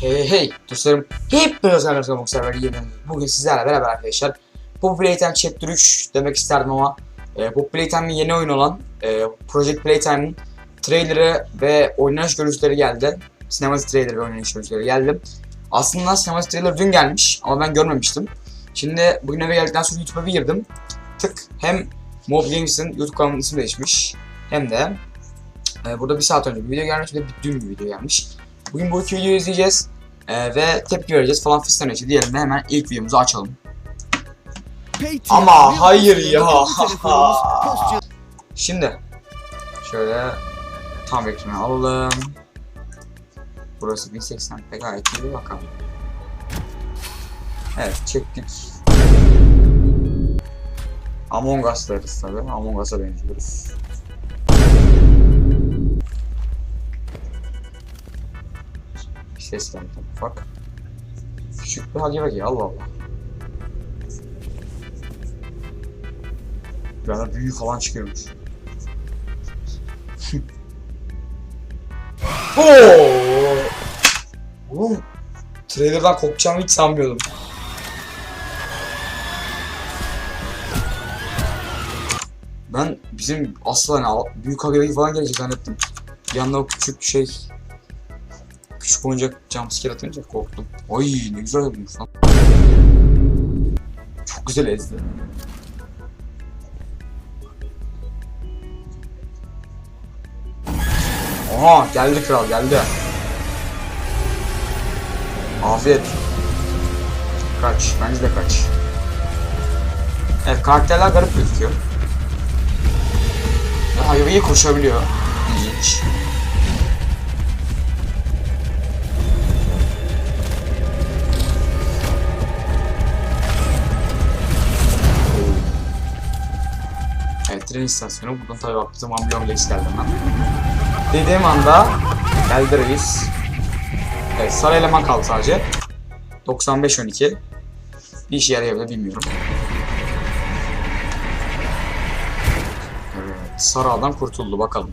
Hey hey dostlarım. Hep böyle sanırsam server yeniden bugün sizlerle beraber arkadaşlar Pop Playtime Chapter 3 demek isterdim ama e, Pop Playtime'in yeni oyun olan e, Project Playtime'ın trailerı ve oynanış görüntüleri geldi. Sinematik trailer ve oynanış görüntüleri geldi. Aslında sinematik trailer dün gelmiş ama ben görmemiştim. Şimdi bugün eve geldikten sonra YouTube'a bir girdim. Tık hem Mob Games'in YouTube kanalının ismi değişmiş hem de e, burada bir saat önce bir video gelmiş bir de dün bir video gelmiş Bugün bu iki videoyu izleyeceğiz ee, ve tepki vereceğiz falan fistan için diyelim de hemen ilk videomuzu açalım. Ama hayır ya. Şimdi şöyle tam ekranı alalım. Burası 1080p gayet iyi bakalım. Evet çektik. Among Us'larız tabi. Among Us'a benziyoruz. Ses geldi ufak. Küçük bir hagi vagi Allah Allah. Anda büyük falan çıkıyormuş. Oo! Oğlum trailer'dan kopacağımı hiç sanmıyordum. Ben bizim asıl al- büyük vagi falan gelecek zannettim. Anda o küçük şey Küçük oyuncak jumpscare atınca korktum. Ay ne güzel olmuş lan. Çok güzel ezdi. Aha geldi kral geldi. Afiyet. Kaç. Bence de kaç. Evet karakterler garip gözüküyor. Ve hayvayı koşabiliyor. İlginç. Evet tren istasyonu. Buradan tabii baktığım bir ambulans geldi hemen. Dediğim anda geldi reis. Evet sarı eleman kaldı sadece. 95-12. Bir işe yarayabilir bilmiyorum. Evet sarı adam kurtuldu bakalım.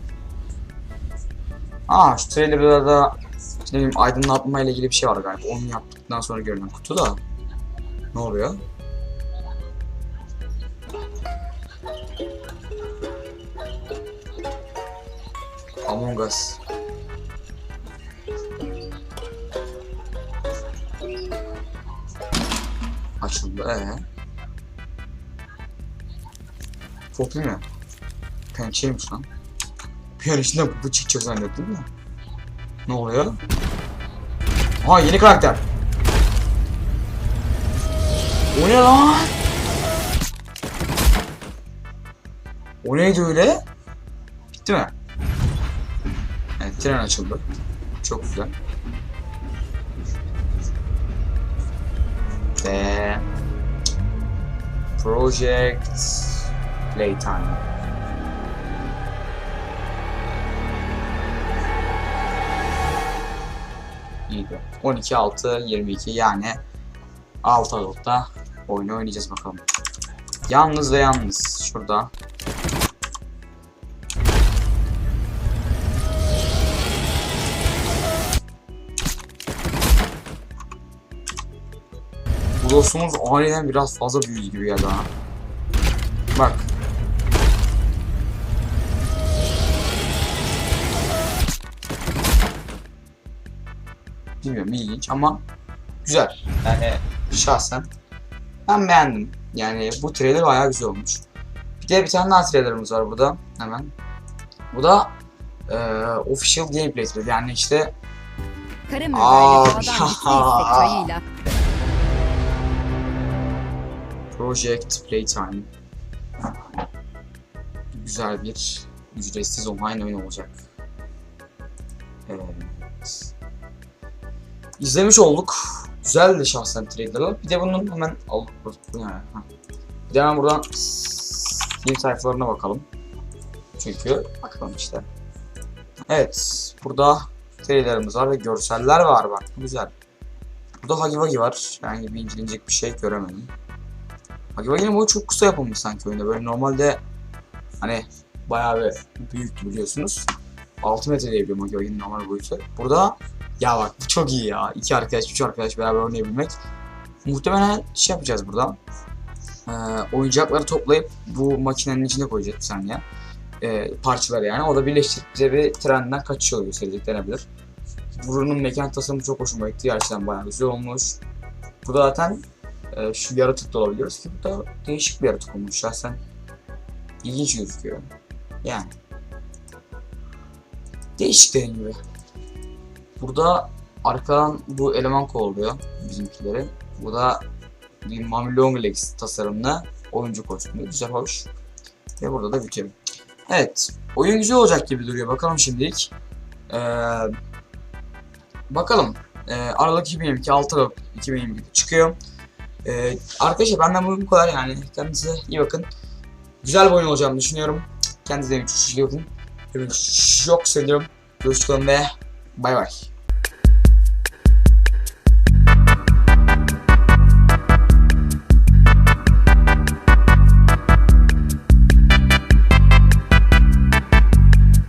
Aa şu trailer'da da ne bileyim aydınlatma ile ilgili bir şey var galiba. Onu yaptıktan sonra görünen kutu da. Ne oluyor? Among Us. Açıldı ee. Poppy mi? Pençeymiş lan. Bir an içinde bu çıkacak zannettim ya. Ne oluyor? Aa yeni karakter. O ne lan? O neydi öyle? Bitti mi? Tren açıldı. Çok güzel. Ve Project Playtime. İyiydi. 12 6 22 yani 6 Aralık'ta oyunu oynayacağız bakalım. Yalnız ve yalnız şurada Bu dostumuz aniden biraz fazla büyüdü gibi geldi bana. Bak. Bilmiyorum ilginç ama güzel. Yani şahsen ben beğendim. Yani bu trailer bayağı güzel olmuş. Bir de bir tane daha trailerımız var burada hemen. Bu da eee official gameplay trailer. Yani işte Karı Aa, Project Playtime. Güzel bir ücretsiz online oyun olacak. Evet. İzlemiş olduk. Güzeldi şahsen trailer'lar. Bir de bunun hemen al bu ne ya? Ha. Bir de hemen buradan Steam sayfalarına bakalım. Çünkü bakalım işte. Evet, burada trailerımız var ve görseller var bak. Güzel. Burada Hagi Wagi var. Yani bir incelenecek bir şey göremedim. Wagi'nin boyu çok kısa yapılmış sanki oyunda. Böyle normalde hani bayağı bir büyüktü biliyorsunuz. 6 metre diye biliyorum Wagi'nin normal boyutu. Burada Ya bak bu çok iyi ya. İki arkadaş, üç arkadaş beraber oynayabilmek. Muhtemelen şey yapacağız burada. Ee, oyuncakları toplayıp bu makinenin içine koyacağız bir saniye. Ee, parçaları yani. O da birleştirip bize bir trenden kaçış yolu gösterecek denebilir. Buranın mekan tasarımı çok hoşuma gitti. Gerçekten bayağı güzel olmuş. Burada zaten e, şu yaratık da olabiliyoruz ki bu da değişik bir yaratık olmuş şahsen. İlginç gözüküyor. Yani. Değişik dediğim gibi. Burada arkadan bu eleman kovalıyor bizimkileri. Bu da bir Mami Longlegs tasarımlı oyuncu kostümü. Güzel hoş. Ve burada da bitiyor. Evet. Oyun güzel olacak gibi duruyor. Bakalım şimdilik. Ee, bakalım. Ee, Aralık 2022, 6 Aralık 2022 çıkıyor. Ee, arkadaşlar benden bu bu kadar yani. Kendinize iyi bakın. Güzel bir oyun olacağını düşünüyorum. Kendinize iyi bakın. Çok seviyorum. Görüşürüz ve bay bay.